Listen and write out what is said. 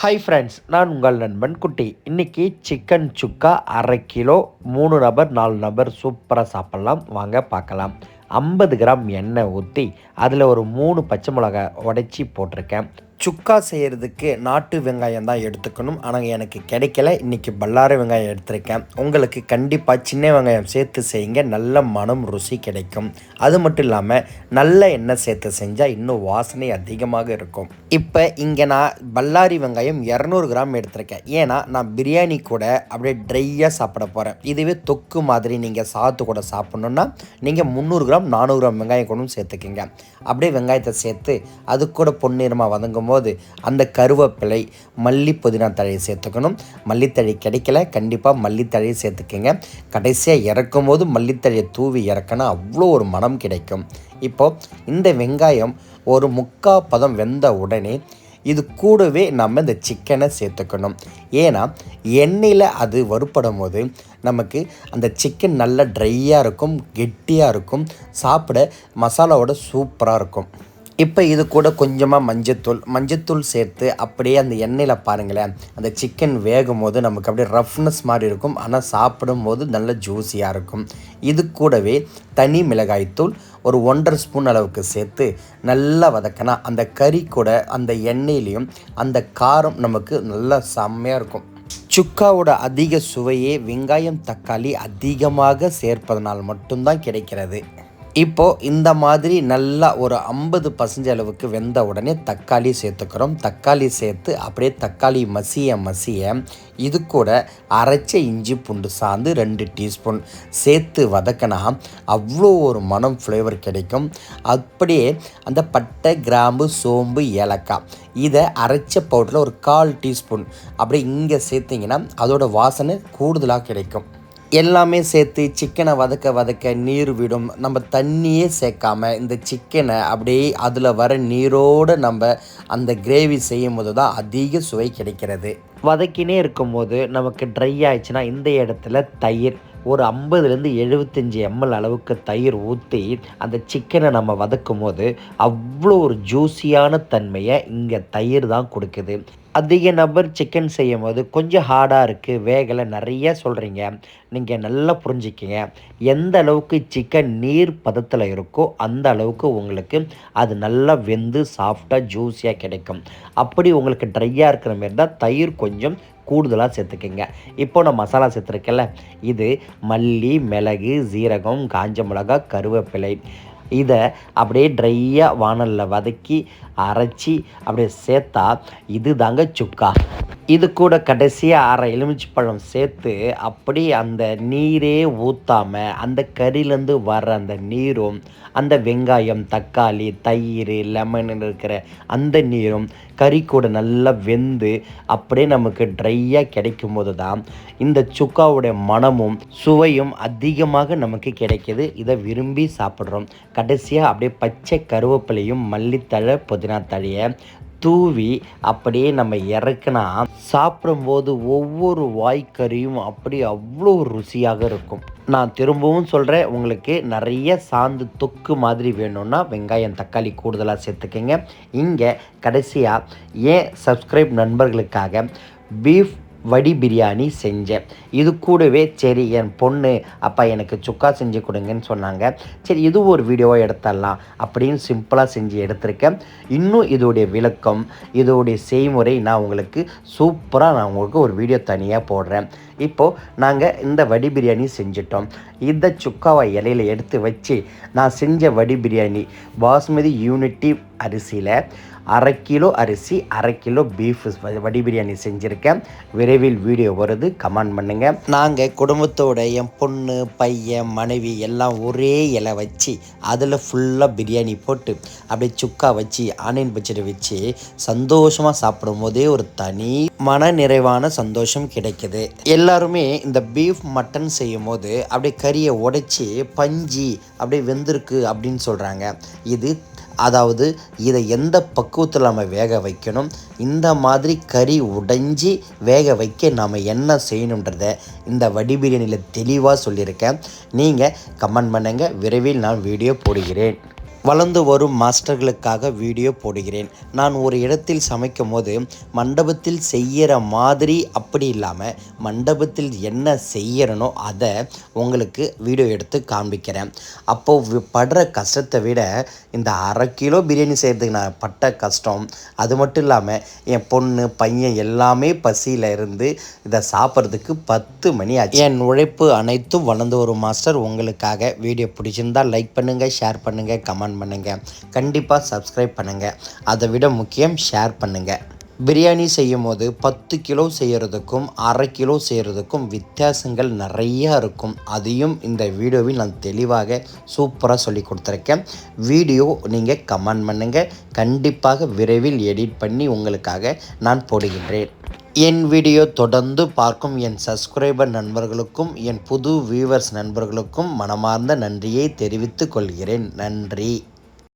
Hi friends நான் உங்கள் நண்பன் குட்டி. இன்றைக்கி சிக்கன் சுக்கா அரை கிலோ மூணு நபர் நாலு நபர் சூப்பராக சாப்பிட்லாம். வாங்க பார்க்கலாம். ஐம்பது கிராம் எண்ணெய் ஊற்றி அதில் ஒரு மூணு பச்சை மிளகாய் உடைச்சி போட்டிருக்கேன். சுக்கா செய்கிறதுக்கு நாட்டு வெங்காயம் தான் எடுத்துக்கணும். ஆனால் எனக்கு கிடைக்கல. இன்றைக்கி பல்லாரி வெங்காயம் எடுத்திருக்கேன். உங்களுக்கு கண்டிப்பாக சின்ன வெங்காயம் சேர்த்து செய்யுங்க. நல்ல மனம் ருசி கிடைக்கும். அது மட்டும் இல்லாமல் நல்ல எண்ணெய் சேர்த்து செஞ்சால் இன்னும் வாசனை அதிகமாக இருக்கும். இப்போ இங்கே நான் பல்லாரி வெங்காயம் இரநூறு கிராம் எடுத்திருக்கேன். ஏன்னா நான் பிரியாணி கூட அப்படியே ட்ரையாக சாப்பிட போகிறேன் இதுவே தொக்கு மாதிரி நீங்கள் சாத்து கூட சாப்பிட்ணுன்னா நீங்கள் முந்நூறு கிராம் நானூறு கிராம் வெங்காயம் கூட சேர்த்துக்கிங்க. அப்படியே வெங்காயத்தை சேர்த்து அது கூட பொன்னிறமாக வதங்கும் போது அந்த கருவேப்பிலை மல்லி புதினா தழையை சேர்த்துக்கணும். மல்லித்தழை கிடைக்கல கண்டிப்பாக மல்லித்தழையை சேர்த்துக்கங்க. கடைசியாக இறக்கும் போது மல்லித்தழையை தூவி இறக்கணும் அவ்வளோ ஒரு மனம் கிடைக்கும். இப்போது இந்த வெங்காயம் ஒரு முக்கா பதம் வெந்த உடனே இது கூடவே நம்ம இந்த சிக்கனை சேர்த்துக்கணும். ஏன்னா எண்ணெயில் அது வறுப்படும் போது நமக்கு அந்த சிக்கன் நல்லா ட்ரையாக இருக்கும் கெட்டியாக இருக்கும் சாப்பிட மசாலாவோட சூப்பராக இருக்கும். இப்போ இது கூட கொஞ்சமாக மஞ்சத்தூள் மஞ்சத்தூள் சேர்த்து அப்படியே அந்த எண்ணெயில் பாருங்களேன். அந்த சிக்கன் வேகும் போது நமக்கு அப்படியே ரஃப்னஸ் மாதிரி இருக்கும். ஆனால் சாப்பிடும் போது நல்ல ஜூஸியாக இருக்கும். இது கூடவே தனி மிளகாய்த்தூள் ஒரு ஒன்றரை ஸ்பூன் அளவுக்கு சேர்த்து நல்லா வதக்கினா அந்த கறி கூட அந்த எண்ணெயிலையும் அந்த காரம் நமக்கு நல்லா செம்மையாக இருக்கும். சுக்காவோட அதிக சுவையே வெங்காயம் தக்காளி அதிகமாக சேர்ப்பதனால் மட்டும்தான் கிடைக்கிறது. இப்போது இந்த மாதிரி நல்லா ஒரு ஐம்பது பர்சன்ட் அளவுக்கு வெந்த உடனே தக்காளி சேர்த்துக்கிறோம். தக்காளி சேர்த்து அப்படியே தக்காளி மசிய மசிய இது கூட அரைச்ச இஞ்சி பூண்டு சாந்து ரெண்டு டீஸ்பூன் சேர்த்து வதக்கினா அவ்வளோ ஒரு மனம் ஃப்ளேவர் கிடைக்கும். அப்படியே அந்த பட்டை கிராம்பு சோம்பு ஏலக்காய் இதை அரைச்ச பவுடரில் ஒரு கால் டீஸ்பூன் அப்படியே இங்கே சேர்த்திங்கன்னா அதோடய வாசனை கூடுதலாக கிடைக்கும். எல்லாமே சேர்த்து சிக்கனை வதக்க வதக்க நீர் விடும். நம்ம தண்ணியே சேர்க்காம இந்த சிக்கனை அப்படியே அதில் வர நீரோடு நம்ம அந்த கிரேவி செய்யும் போது தான் அதிக சுவை கிடைக்கிறது. வதக்கினே இருக்கும்போது நமக்கு ட்ரை ஆயிடுச்சுன்னா இந்த இடத்துல தயிர் ஒரு ஐம்பதுலேருந்து எழுபத்தஞ்சி எம்எல் அளவுக்கு தயிர் ஊற்றி அந்த சிக்கனை நம்ம வதக்கும் போது அவ்வளோ ஒரு ஜூஸியான தன்மையை இங்கே தயிர் தான் கொடுக்குது. அதிக நபர் சிக்கன் செய்யும் போது கொஞ்சம் ஹார்டாக இருக்குது வேகலை நிறைய சொல்கிறீங்க நீங்கள் நல்லா புரிஞ்சிக்கிங்க. எந்த அளவுக்கு சிக்கன் நீர் பதத்தில் இருக்கோ அந்த அளவுக்கு உங்களுக்கு அது நல்லா வெந்து சாஃப்டாக ஜூஸியாக கிடைக்கும். அப்படி உங்களுக்கு ட்ரையாக இருக்கிற மாரி தான் தயிர் கொஞ்சம் கூடுதலாக சேர்த்துக்கோங்க. இப்போ நான் மசாலா சேர்த்துருக்கேன்ல. இது மல்லி மிளகு சீரகம் காஞ்ச மிளகா கருவேப்பிலை. இதை அப்படியே ட்ரையாக வானலில் வதக்கி அரைச்சி அப்படியே சேர்த்தா இது தாங்க சுக்கா. இது கூட கடைசியாக அரை எலுமிச்சி பழம் சேர்த்து அப்படி அந்த நீரே ஊற்றாமல் அந்த கறிலேருந்து வர்ற அந்த நீரும் அந்த வெங்காயம் தக்காளி தயிர் லெமன் இருக்கிற அந்த நீரும் கறி கூட நல்லா வெந்து அப்படியே நமக்கு ட்ரையாக கிடைக்கும் போது தான் இந்த சுக்காவுடைய மனமும் சுவையும் அதிகமாக நமக்கு கிடைக்கிது. இதை விரும்பி சாப்பிட்றோம். கடைசியாக அப்படியே பச்சை கருவேப்பிலையும் மல்லித்தழை புதினா தழையை தூவி அப்படியே நம்ம இறக்குனா சாப்பிடும்போது ஒவ்வொரு வாய்க்கறியும் அப்படி அவ்வளோ ருசியாக இருக்கும். நான் திரும்பவும் சொல்கிறேன் உங்களுக்கு நிறைய சாந்து தொக்கு மாதிரி வேணும்னா வெங்காயம் தக்காளி கூடுதலாக சேர்த்துக்கங்க. இங்கே கடைசியாக ஏன் சப்ஸ்கிரைப் நண்பர்களுக்காக பீஃப் வடி பிரியாணி செஞ்சேன் இது கூடவே சரி என் பொண்ணு அப்பா எனக்கு சுக்கா செஞ்சு கொடுங்கன்னு சொன்னாங்க. சரி இது ஒரு வீடியோவாக எடுத்துடலாம் அப்படின்னு சிம்பிளாக செஞ்சு எடுத்திருக்கேன். இன்னும் இதோடைய விளக்கம் இதோடைய செய்முறை நான் உங்களுக்கு சூப்பராக நான் உங்களுக்கு ஒரு வீடியோ தனியாக போடுறேன். இப்போது நாங்கள் இந்த வடி பிரியாணி செஞ்சிட்டோம். இந்த சுக்காவை இலையில் எடுத்து வச்சு நான் செஞ்ச வடி பிரியாணி பாஸ்மதி யூனிட்டி அரிசியில் அரை கிலோ அரிசி அரை கிலோ பீஃப் வடி பிரியாணி செஞ்சுருக்கேன். விரைவில் வீடியோ வருது கமெண்ட் பண்ணுங்கள் நாங்கள் குடும்பத்தோட என் பொண்ணு பையன் மனைவி எல்லாம் ஒரே இலை வச்சு அதில் ஃபுல்லாக பிரியாணி போட்டு அப்படியே சுக்கா வச்சு ஆனியன் பச்சடி வச்சு சந்தோஷமாக சாப்பிடும் போதே ஒரு தனி மன நிறைவான சந்தோஷம் கிடைக்குது. எல்லாருமே இந்த பீஃப் மட்டன் செய்யும் போது அப்படியே கறியை உடைச்சி பஞ்சி அப்படியே வெந்திருக்கு அப்படின்னு சொல்கிறாங்க இது அதாவது இதை எந்த பக்குவத்தில் நம்ம வேக வைக்கணும்? இந்த மாதிரி கறி உடைஞ்சி வேக வைக்க நாம் என்ன செய்யணுன்றத இந்த வடி பிரியாணியில் தெளிவாக சொல்லியிருக்கேன். நீங்கள் கமெண்ட் பண்ணுங்கள் விரைவில் நான் வீடியோ போடுகிறேன். வளர்ந்து வரும் மாஸ்டர்களுக்காக வீடியோ போடுகிறேன். நான் ஒரு இடத்தில் சமைக்கும் போது மண்டபத்தில் செய்கிற மாதிரி அப்படி இல்லாமல் மண்டபத்தில் என்ன செய்யறனோ அதை உங்களுக்கு வீடியோ எடுத்து காண்பிக்கிறேன். அப்போது படுற கஷ்டத்தை விட இந்த அரை கிலோ பிரியாணி செய்கிறதுக்கு நான் பட்ட கஷ்டம். அது மட்டும் இல்லாமல் என் பொண்ணு பையன் எல்லாமே பசியில் இருந்து இதை சாப்பிட்றதுக்கு பத்து மணி ஆச்சு. என் உழைப்பு அனைத்தும் வளர்ந்து வரும் மாஸ்டர். உங்களுக்காக வீடியோ பிடிச்சிருந்தால் லைக் பண்ணுங்கள் ஷேர் பண்ணுங்கள் கமெண்ட் பண்ணுங்கள் கண்டிப்பாக சப்ஸ்கிரைப் பண்ணுங்கள் அதை விட முக்கியம் ஷேர் பண்ணுங்கள் பிரியாணி செய்யும் போது பத்து கிலோ செய்கிறதுக்கும் அரை கிலோ செய்கிறதுக்கும் வித்தியாசங்கள் நிறையா இருக்கும். அதையும் இந்த வீடியோவில் நான் தெளிவாக சூப்பராக சொல்லி கொடுத்துருக்கேன். வீடியோ நீங்கள் கமெண்ட் பண்ணுங்கள் கண்டிப்பாக விரைவில் எடிட் பண்ணி உங்களுக்காக நான் போடுகின்றேன். என் வீடியோ தொடர்ந்து பார்க்கும் என் சப்ஸ்கிரைபர் நண்பர்களுக்கும் என் புது வியூவர்ஸ் நண்பர்களுக்கும் மனமார்ந்த நன்றியை தெரிவித்துக் கொள்கிறேன். நன்றி.